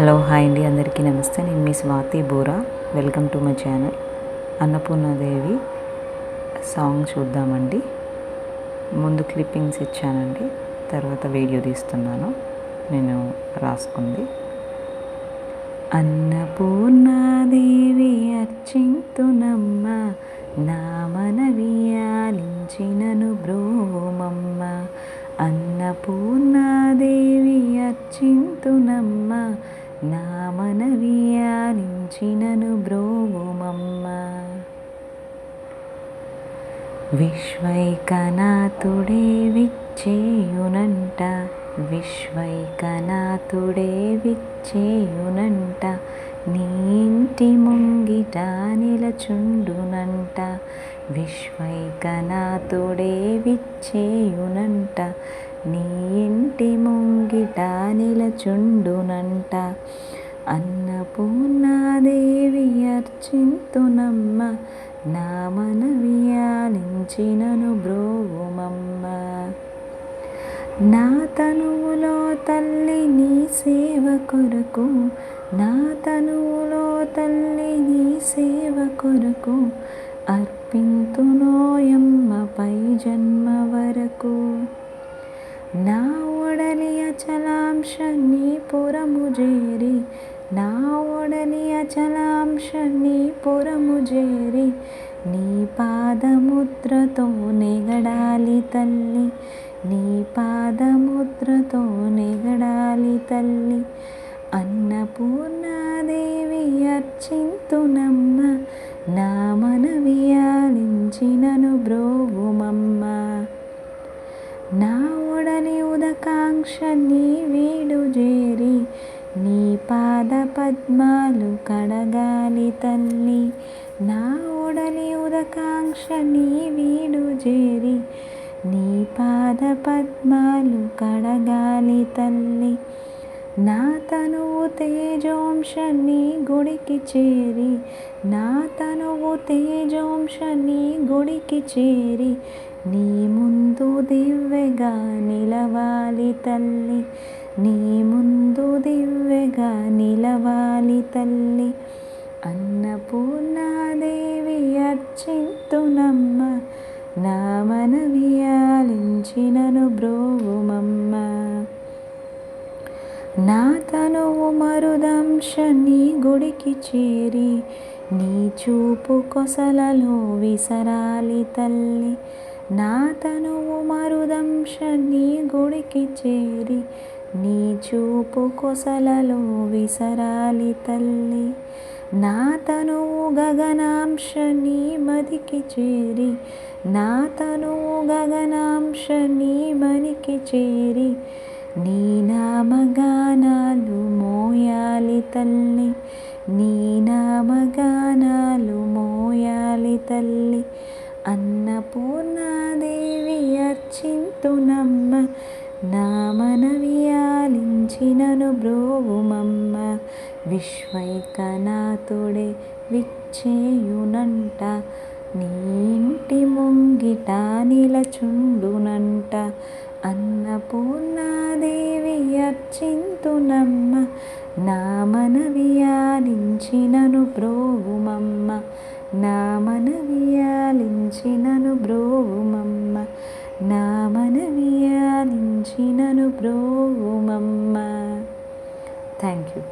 Hello hi అండి. అందరికీ నమస్తే. నేను మీ Swati Bora. Welcome to my channel. Annapurna Devi song చూద్దామండి. ముందు క్లిప్పింగ్స్ ఇచ్చానండి. తర్వాత వీడియో తీస్తున్నాను. నేను రాసుకుంది. అన్నపూర్ణాదేవి అర్చింతునమ్మ నా మనవి ఆలించినను బ్రోమమ్మ. అన్నపూర్ణాదేవి అర్చింతునమ్మ ఆలించినను బ్రోవుమమ్మ. విశ్వైకనాథుడే విచ్చేయునంట విశ్వైకనాథుడే విచ్చేయునంట నీ ఇంటి ముంగిట నిలచుండునంట విశ్వైకనాథుడే విచ్చేయునంట నీ ఇంటి ముంగిట నిలచుండునంట అన్నపూర్ణాదేవి అర్చింతునమ్మ నా మనవి ఆలించినను బ్రోవుమమ్మ. నా తనువులో తల్లి నీ సేవ కొరకు నా తనువులో తల్లి నీ సేవ కొరకు అర్పింతునోయమ్మ పై జన్మ వరకు. నా ఒడలియ అచలాంశ నీ పురము చేరి నా ఒడని అచలాంశని పురము చేరి నీ పాదముద్రతో నెగడాలి తల్లి నీ పాదముద్రతో నెగడాలి తల్లి. అన్నపూర్ణాదేవి అర్చింతునమ్మ నా మనవి ఆలించినను బ్రోవుమమ్మ. నా ఒడని ఉదకాంక్ష నీ వీడు చేరి నీ పాద పద్మాలు కడగాలి తల్లి. నా ఒడలి ఉదకాంక్ష నీ వీడు చేరి. నీ పాద పద్మాలు కడగాలి తల్లి. నా తనువు తేజోంశ నీ గుడికి చేరి. నా తనువు తేజోంశ నీ గుడికి చేరి. నీ ముందు దివ్యగా నిలవాలి తల్లి. నీ ముందు దివ్యగా నిలవాలి తల్లి. అన్నపూర్ణాదేవి అర్చింతునమ్మ నా మనవి ఆలించినను బ్రోవుమమ్మ. నా తనువు మరుదంశ నీ గుడికి చేరి నీ చూపు కొసలలో విసరాలి తల్లి. నా తనువు మరుదంశ నీ గుడికి చేరి నీ చూపు కొసలలో విసరాలి తల్లి. నా తనువు గగనాంశ నీ మదికి చేరి నా తనువు గగనాంశ నీ మనికి చేరి నీ నామగానాలు మోయాలి తల్లి. నీ నామగానాలు మోయాలి తల్లి. అన్నపూర్ణాదేవి అర్చింతునమ్మ నా మనవి ఆలించినను బ్రోవుమమ్మ విశ్వైకనాథుడే విచ్చేయునంట నీ ఇంటి ముంగిట నిలచుండునంట అన్నపూర్ణాదేవి అర్చింతునమ్మ నా మనవి ఆలించినను బ్రోవుమమ్మ నా మనవియాలించినను బ్రోవుమమ్మ. నా మనవియాలించినను బ్రోవుమమ్మ. Thank you